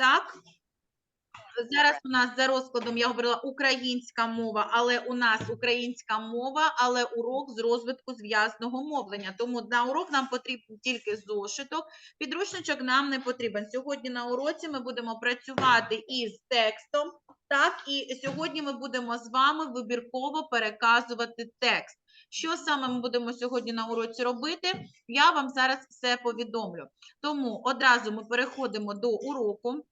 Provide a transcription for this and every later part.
Так. Зараз у нас за розкладом я говорила українська мова, але у нас українська мова, але урок з розвитку зв'язного мовлення. Тому на урок нам потрібен тільки зошиток. Підручничок нам не потрібен. Сьогодні на уроці ми будемо працювати із текстом. Так, і сьогодні ми будемо з вами вибірково переказувати текст. Що саме ми будемо сьогодні на уроці робити? Я вам зараз все повідомлю. Тому одразу ми переходимо до уроку.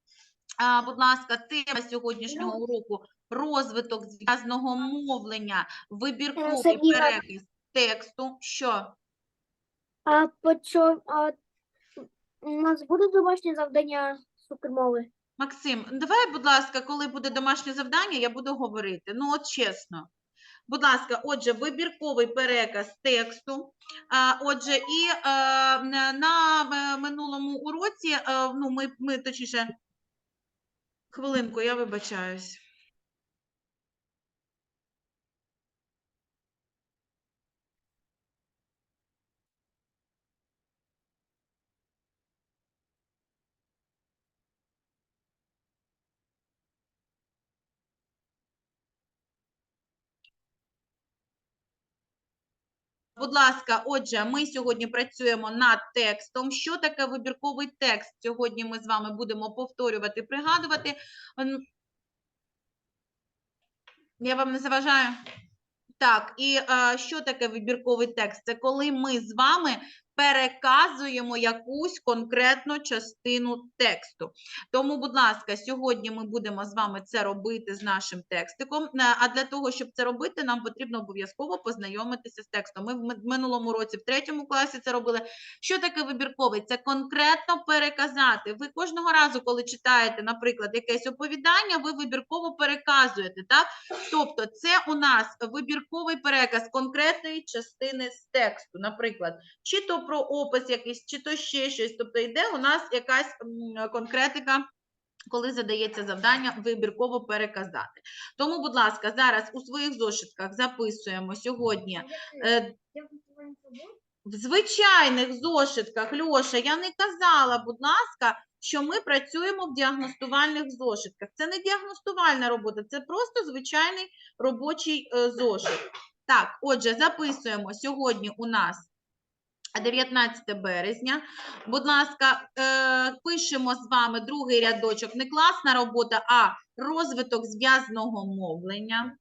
А, будь ласка, тема сьогоднішнього уроку розвиток зв'язного мовлення, вибірковий Сергіївна. переказ тексту. Що? А по а, у нас буде домашнє завдання супермови? Максим, давай, будь ласка, коли буде домашнє завдання, я буду говорити. Ну, от чесно. Будь ласка, отже, вибірковий переказ тексту. А, отже, і е, на, е, минулому уроці, е, ну, ми, ми точніше, хвилинку, я вибачаюсь. Будь ласка, отже, ми сьогодні працюємо над текстом. Що таке вибірковий текст? Сьогодні ми з вами будемо повторювати, пригадувати. Я вам не заважаю? Так, і е, що таке вибірковий текст? Це коли ми з вами переказуємо якусь конкретну частину тексту. Тому, будь ласка, сьогодні ми будемо з вами це робити з нашим текстиком. Е, А для того, щоб це робити, нам потрібно обов'язково познайомитися з текстом. Ми в минулому році в третьому класі це робили. Що таке вибірковий? Це конкретно переказати. Ви кожного разу, коли читаєте, наприклад, якесь оповідання, ви вибірково переказуєте, так? Тобто, це у нас вибірковий переказ конкретної частини з тексту, наприклад, чи то про опис якийсь, чи то ще щось. Тобто йде у нас якась конкретика. Коли задається завдання вибірково переказати. Тому, будь ласка, зараз у своїх зошитках записуємо сьогодні е, в звичайних зошитках, Льоша, я не казала, будь ласка, що ми працюємо в діагностувальних зошитках. Це не діагностувальна робота, це просто звичайний робочий е, зошит. Так, отже, записуємо сьогодні у нас 19 березня. Будь ласка, е, пишемо з вами другий рядочок. Не класна робота, а розвиток зв'язного мовлення.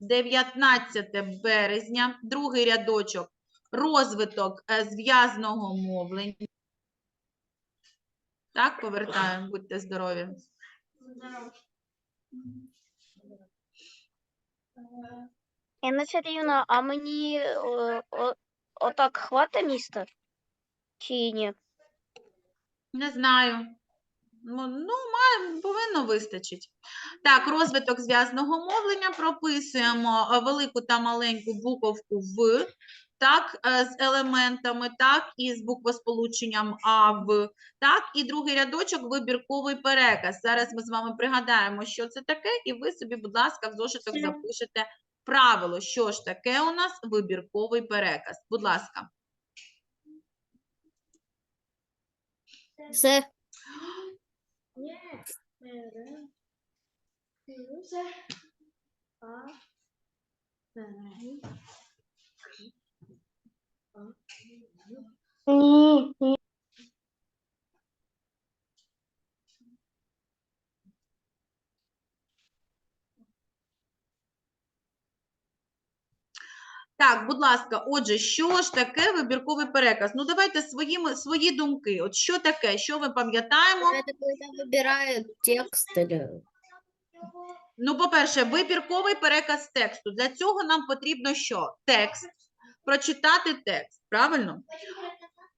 19 березня, другий рядочок розвиток е, зв'язного мовлення. Так, повертаємо, будьте здорові. Інна Сергіївна, а мені отак хватить міста? Чи ні? Не знаю. Ну, ну, має, повинно вистачить. Так, розвиток зв'язного мовлення прописуємо е, велику та маленьку буковку В, так, е, з елементами, так, і з буквосполученням А, В, так, і другий рядочок вибірковий переказ. Зараз ми з вами пригадаємо, що це таке, і ви собі, будь ласка, в зошиток запишете правило, що ж таке у нас вибірковий переказ. Будь ласка. Це Так, будь ласка, отже, що ж таке вибірковий переказ? Ну, давайте своїми, свої думки. От що таке, що ми пам'ятаємо? Это когда выбирают текст или... Ну, по-перше, вибірковий переказ тексту. Для цього нам потрібно що? Текст, прочитати текст, правильно?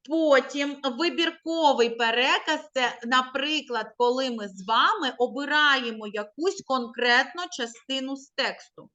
Потім вибірковий переказ це, наприклад, коли ми з вами обираємо якусь конкретну частину з тексту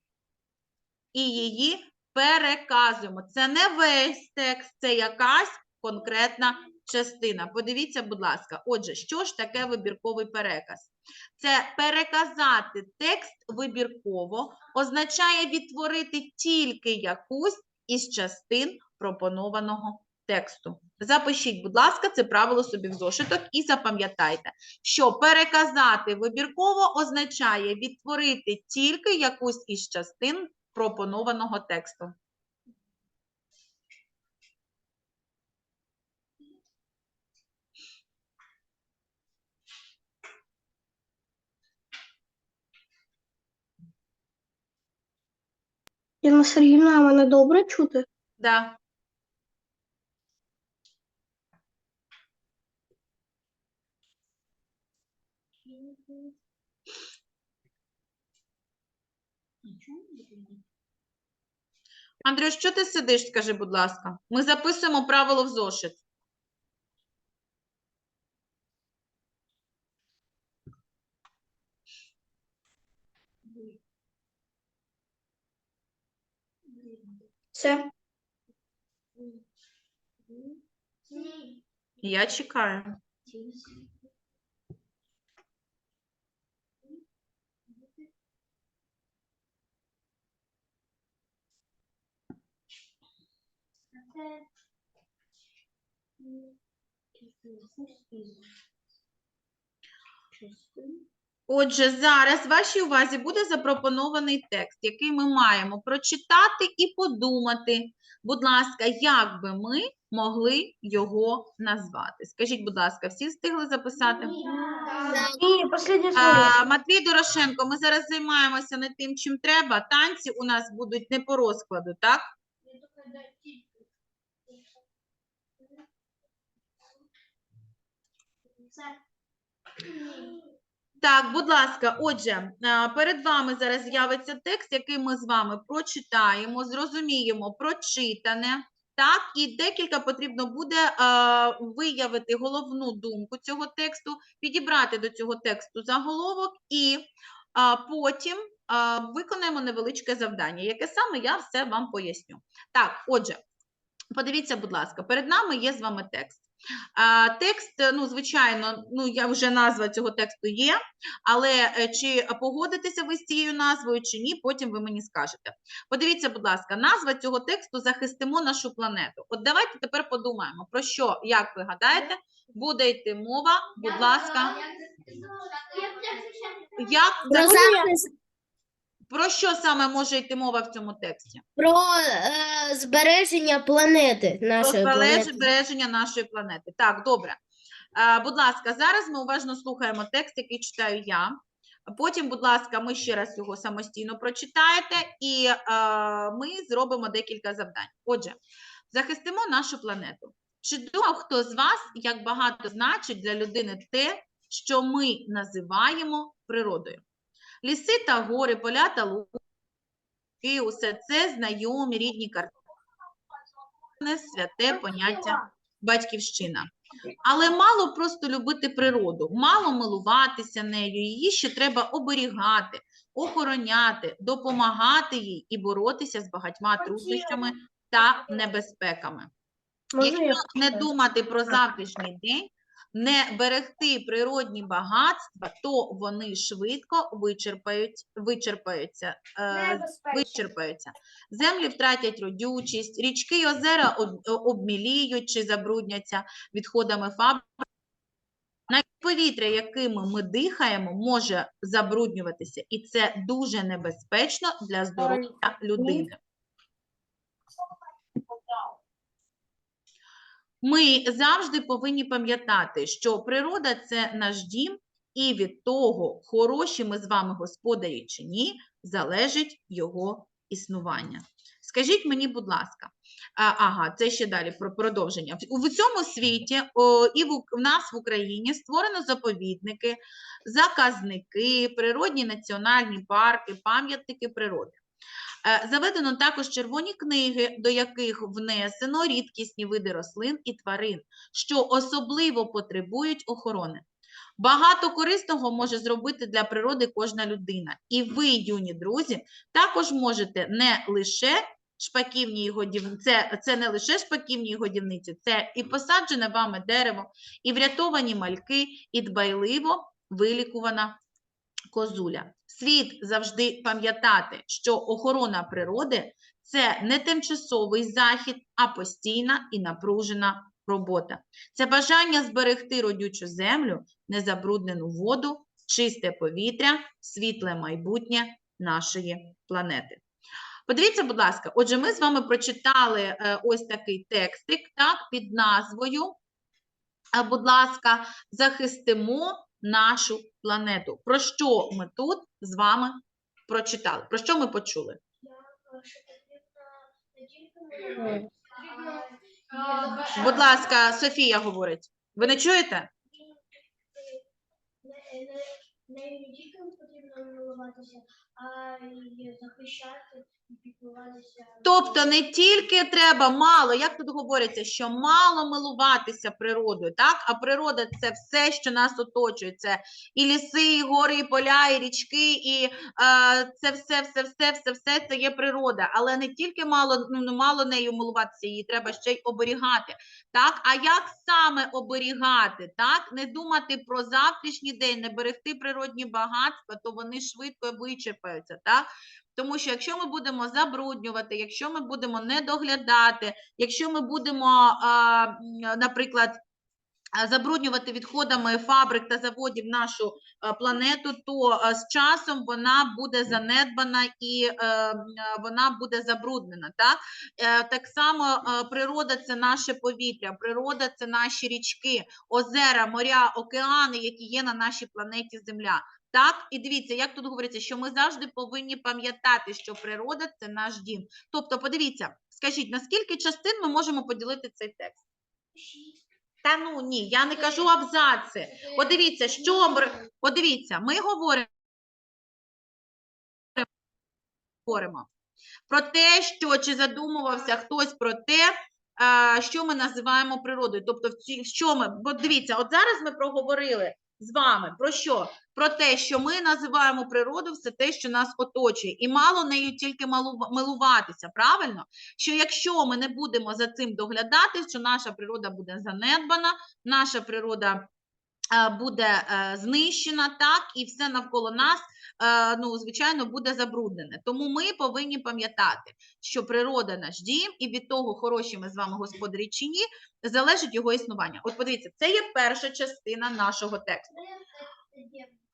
і її переказуємо. Це не весь текст, це якась конкретна частина. Подивіться, будь ласка. Отже, що ж таке вибірковий переказ? Це переказати текст вибірково означає відтворити тільки якусь із частин пропонованого тексту. Запишіть, будь ласка, це правило собі в зошиток і запам'ятайте, що переказати вибірково означає відтворити тільки якусь із частин пропонованого тексту. Інна Сергіївна, мене добре чути? Да. Андрюш, що ти сидиш, скажи, будь ласка? Ми записуємо правило в зошит. Це. Я чекаю. Отже, зараз вашій увазі буде запропонований текст, який ми маємо прочитати і подумати, будь ласка, як би ми могли його назвати. Скажіть, будь ласка, всі встигли записати? Ні. А, Матвій Дорошенко, ми зараз займаємося не тим, чим треба. Танці у нас будуть не по розкладу, так? Так, будь ласка, отже, перед вами зараз з'явиться текст, який ми з вами прочитаємо, зрозуміємо прочитане. Так, і декілька потрібно буде е, виявити головну думку цього тексту, підібрати до цього тексту заголовок, і а, потім а, виконаємо невеличке завдання, яке саме я все вам поясню. Так, отже, подивіться, будь ласка, перед нами є з вами текст. Текст, е, ну, звичайно, ну, я вже назва цього тексту є, але е, чи погодитеся ви з цією назвою, чи ні, потім ви мені скажете. Подивіться, будь ласка, назва цього тексту захистимо нашу планету. От давайте тепер подумаємо, про що, як ви гадаєте, буде йти мова, будь ласка. Як захист, про що саме може йти мова в цьому тексті? про е, збереження планети Про нашої збереж- планети. збереження нашої планети. Так, добре. Е, будь ласка, зараз ми уважно слухаємо текст, який читаю я. Потім, будь ласка, ми ще раз його самостійно прочитаєте, і е, ми зробимо декілька завдань. Отже, захистимо нашу планету. Чи думав хто з вас, як багато значить для людини те, що ми називаємо природою? Ліси та гори, поля та луки, усе це знайомі рідні картини, святе поняття батьківщина. Але мало просто любити природу, мало милуватися нею, її ще треба оберігати, охороняти, допомагати їй і боротися з багатьма труднощами та небезпеками. Якщо не думати про завтрашній день, не берегти природні багатства, то вони швидко вичерпають, вичерпаються, е, вичерпаються. Землі втратять родючість, річки й озера об- обміліють чи забрудняться відходами фабрик. Навіть повітря, якими ми дихаємо, може забруднюватися, і це дуже небезпечно для здоров'я людини. Ми завжди повинні пам'ятати, що природа це наш дім, і від того, хороші ми з вами господарі чи ні, залежить його існування. Скажіть мені, будь ласка, а, ага, це ще далі про продовження. В- цьому світі о, і в, в нас в Україні створено заповідники, заказники, природні національні парки, пам'ятники природи. Е, Заведено також червоні книги, до яких внесено рідкісні види рослин і тварин, що особливо потребують охорони. Багато корисного може зробити для природи кожна людина. І ви, юні друзі, також можете не лише шпаківні годівниці, це, це не лише шпаківні годівниці, це і посаджене вами дерево, і врятовані мальки, і дбайливо вилікувана козуля. Слід завжди пам'ятати, що охорона природи це не тимчасовий захід, а постійна і напружена робота. Це бажання зберегти родючу землю, незабруднену воду, чисте повітря, світле майбутнє нашої планети. Подивіться, будь ласка, отже, ми з вами прочитали е, ось такий текстик, так, під назвою, е, будь ласка, захистимо нашу планету. Про що ми тут з вами прочитали? Про що ми почули? Будь ласка, Софія говорить. Ви не чуєте? Не потрібно милуватися, захищати і піклуватися. Тобто не тільки треба мало, як тут говориться, що мало милуватися природою, так? А природа це все, що нас оточує. Це і ліси, і гори, і поля, і річки, і е, це все, все, все, все, все це є природа. Але не тільки мало, ну, мало нею милуватися, її треба ще й оберігати. Так? А як саме оберігати? Так? Не думати про завтрашній день, не берегти природні багатства, то вони швидко вичерпаються. Так? Тому що якщо ми будемо забруднювати, якщо ми будемо не доглядати, якщо ми будемо, наприклад, забруднювати відходами фабрик та заводів нашу планету, то з часом вона буде занедбана і е, вона буде забруднена. Так, Е, так само е, природа це наше повітря, природа це наші річки, озера, моря, океани, які є на нашій планеті Земля. Так, і дивіться, як тут говориться, що ми завжди повинні пам'ятати, що природа це наш дім. Тобто, подивіться, скажіть, на скільки частин ми можемо поділити цей текст? Та ну ні, я не кажу абзаци. Подивіться, що ми, подивіться, ми говоримо про те, що чи задумувався хтось про те, що ми називаємо природою. Тобто, що ми, бо дивіться, от зараз ми проговорили з вами про що? Про те, що ми називаємо природу все те, що нас оточує, і мало нею тільки милуватися, правильно? Що якщо ми не будемо за цим доглядати, що наша природа буде занедбана, наша природа е, буде е, знищена, так, і все навколо нас, е, ну, звичайно, буде забруднене. Тому ми повинні пам'ятати, що природа наш дім, і від того, хороші ми з вами господарі чи ні, залежить його існування. От подивіться, це є перша частина нашого тексту.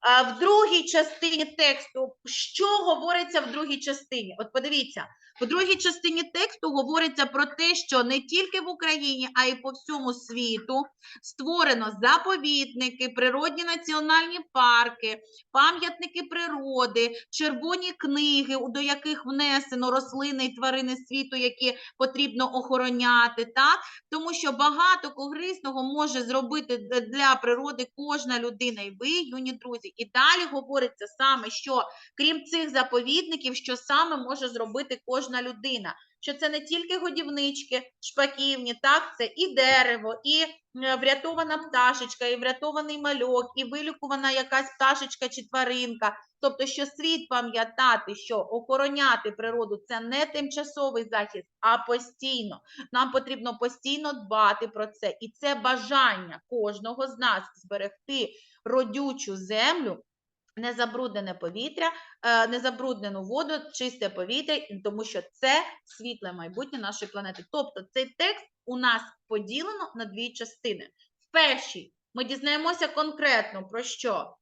В другій частині тексту, що говориться в другій частині? От подивіться, в другій частині тексту говориться про те, що не тільки в Україні, а й по всьому світу створено заповідники, природні національні парки, пам'ятники природи, червоні книги, до яких внесено рослини і тварини світу, які потрібно охороняти. Так? Тому що багато корисного може зробити для природи кожна людина, і ви, юні друзі. І далі говориться саме, що крім цих заповідників, що саме може зробити кожна людина. Що це не тільки годівнички, шпаківні, так, це і дерево, і е, врятована пташечка, і врятований мальок, і вилікувана якась пташечка чи тваринка. Тобто, що слід пам'ятати, що охороняти природу це не тимчасовий захист, а постійно. Нам потрібно постійно дбати про це. І це бажання кожного з нас зберегти родючу землю, незабруднене повітря, е, незабруднену воду, чисте повітря, тому що це світле майбутнє нашої планети. Тобто цей текст у нас поділено на дві частини. В першій ми дізнаємося конкретно про що?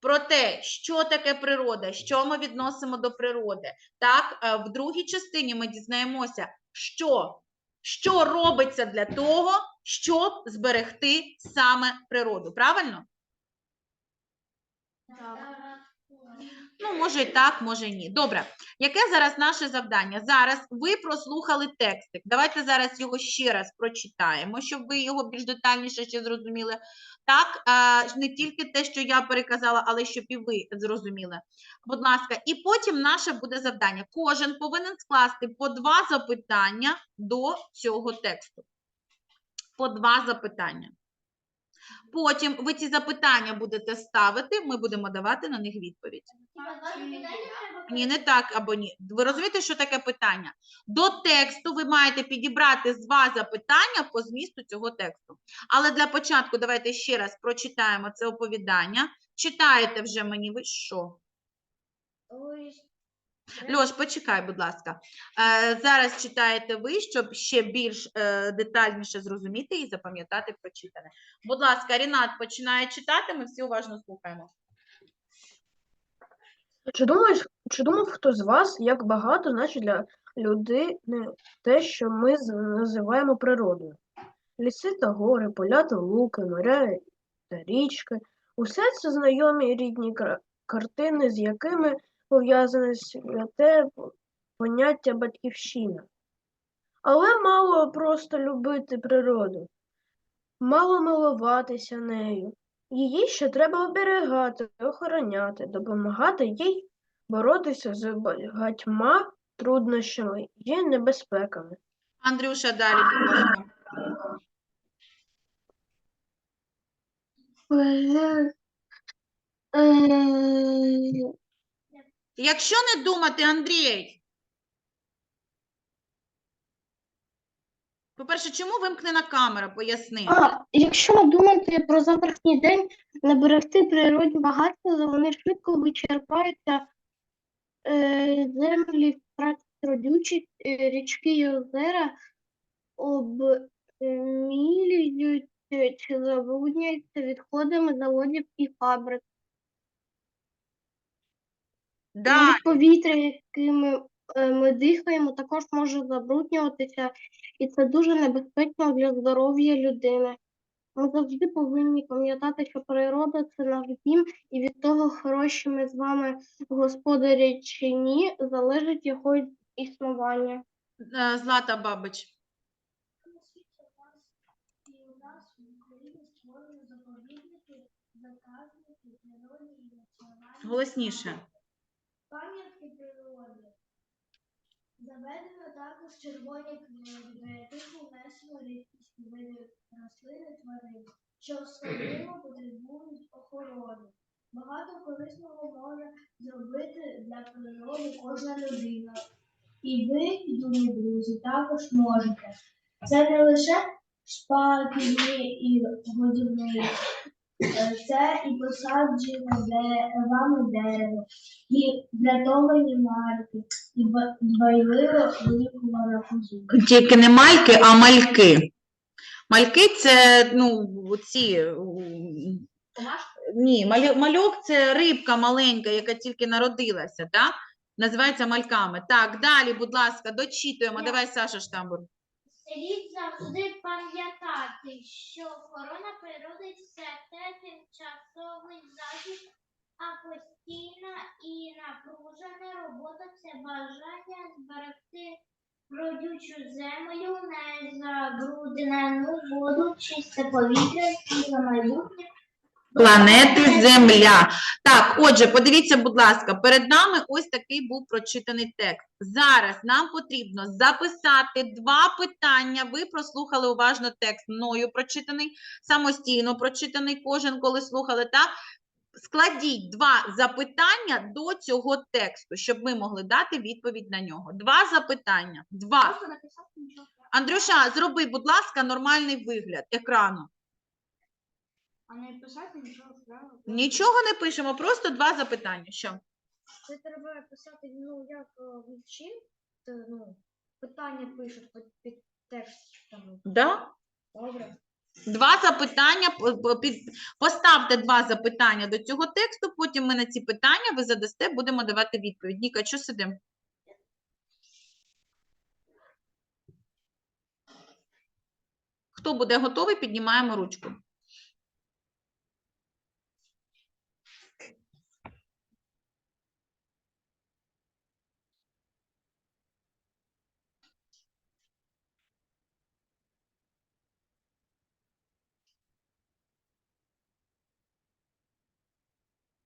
Про те, що таке природа, що ми відносимо до природи. Так, е, в другій частині ми дізнаємося, що, що робиться для того, щоб зберегти саме природу. Правильно? Ну, може і так, може і ні. Добре. Яке зараз наше завдання? Зараз ви прослухали текстик. Давайте зараз його ще раз прочитаємо, щоб ви його більш детальніше ще зрозуміли. Так, не тільки те, що я переказала, але щоб і ви зрозуміли. Будь ласка, і потім наше буде завдання. Кожен повинен скласти по два запитання до цього тексту. По два запитання. Потім ви ці запитання будете ставити, ми будемо давати на них відповідь. Ні, не так або ні. Ви розумієте, що таке питання? До тексту ви маєте підібрати два запитання по змісту цього тексту. Але для початку давайте ще раз прочитаємо це оповідання, Читаєте вже мені, ви що? Ой, Льош, почекай, будь ласка. Е, зараз читаєте ви, щоб ще більш е, детальніше зрозуміти і запам'ятати прочитане. Будь ласка, Рінат починає читати, ми всі уважно слухаємо. Чи думаєш, чи думав хто з вас, як багато значить для людини те, що ми називаємо природою? Ліси та гори, поля та луки, моря та річки усе це знайомі рідні картини, з якими пов'язане святе поняття батьківщина. Але мало просто любити природу, мало милуватися нею. Її ще треба оберігати, охороняти, допомагати їй боротися з багатьма труднощами і небезпеками. Андрюша, далі, будь ласка. Якщо не думати, Андрій. По-перше, чому вимкнена камера? Поясни. А, якщо думати про завтрашній день, не берегти природні багатства, вони швидко вичерпаються. Е, землі родючі, е, річки і озера обмілюють е, чи забрудняються відходами заводів і фабрик. Да, Навіть повітря, яким ми, е, ми дихаємо, також може забруднюватися, і це дуже небезпечно для здоров'я людини. Ми завжди повинні пам'ятати, що природа це наш дім, і від того, хороші ми з вами господарі чи ні, залежить його існування. е, Злата Бабич. Голосніше. Пам'ятки. Природи. Заведено також червоні книги, до яких внесено рідкісні види рослин і тварин, що особливо потребують охорони. Багато корисного може зробити для природи кожна людина. І ви, любі друзі, також можете. Це не лише шпаківні і годівниці, це і посаджене де вами дерево, і врятовані марки, і дба- дбайливо вихована козу. Тільки не мальки, а мальки. Мальки це, ну, ці. Ні, малю- мальок це рибка маленька, яка тільки народилася, так? Називається мальками. Так, далі, будь ласка, дочитуємо. Давай, Саша Штамбур. Слід завжди пам'ятати, що охорона природи це те тимчасовий захід, а постійна і напружена робота це бажання зберегти родючу землю, незабруднену воду, чисте повітря і майбутнє Планети Земля. Так, отже, подивіться, будь ласка, перед нами ось такий був прочитаний текст. Зараз нам потрібно записати два питання. Ви прослухали уважно текст мною прочитаний, самостійно прочитаний, кожен, коли слухали, так? Складіть два запитання до цього тексту, щоб ми могли дати відповідь на нього. Два запитання. Два. Андрюша, зроби, будь ласка, нормальний вигляд екрану. А не писати нічого справа. Нічого не пишемо, просто два запитання. Що? Це треба писати, ну, як вчим, ну, питання пишуть під, під текст. Там. Да? Добре. Два запитання. по- по- під- Поставте два запитання до цього тексту, потім ми на ці питання ви задасте, будемо давати відповідь. Ніка, що сидимо? Хто буде готовий, піднімаємо ручку.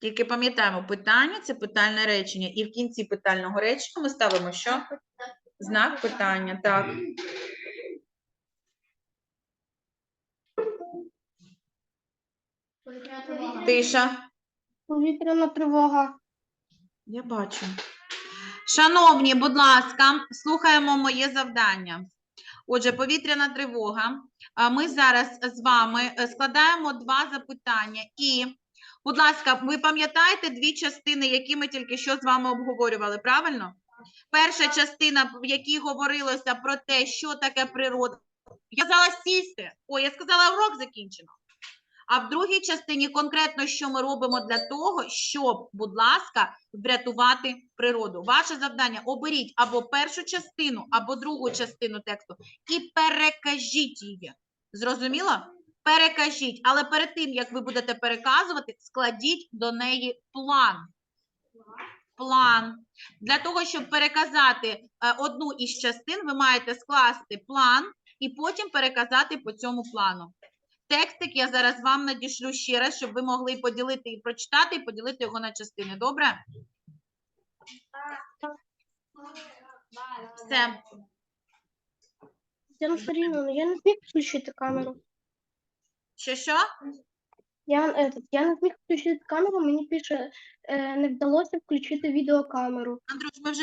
Тільки пам'ятаємо, питання це питальне речення. І в кінці питального речення ми ставимо що? Знак питання. Так. Тиша. Повітряна тривога. Я бачу. Шановні, будь ласка, слухаємо моє завдання. Отже, повітряна тривога. Ми зараз з вами е, складаємо два запитання і Будь ласка, ви пам'ятаєте дві частини, які ми тільки що з вами обговорювали, правильно? Перша частина, в якій говорилося про те, що таке природа. Я сказала сісти. Ой, я сказала, урок закінчено. А в другій частині конкретно, що ми робимо для того, щоб, будь ласка, врятувати природу. Ваше завдання оберіть або першу частину, або другу частину тексту і перекажіть її. Зрозуміло? Перекажіть, але перед тим, як ви будете переказувати, складіть до неї план. План. Для того, щоб переказати е, одну із частин, ви маєте скласти план і потім переказати по цьому плану. Текстик я зараз вам надішлю ще раз, щоб ви могли поділити і прочитати, і поділити його на частини. Добре? Все. Я не зміг включити камеру. Що що? Я, этот, я не зміг включити камеру, мені пише, е, не вдалося включити відеокамеру. Андрюш, ми вже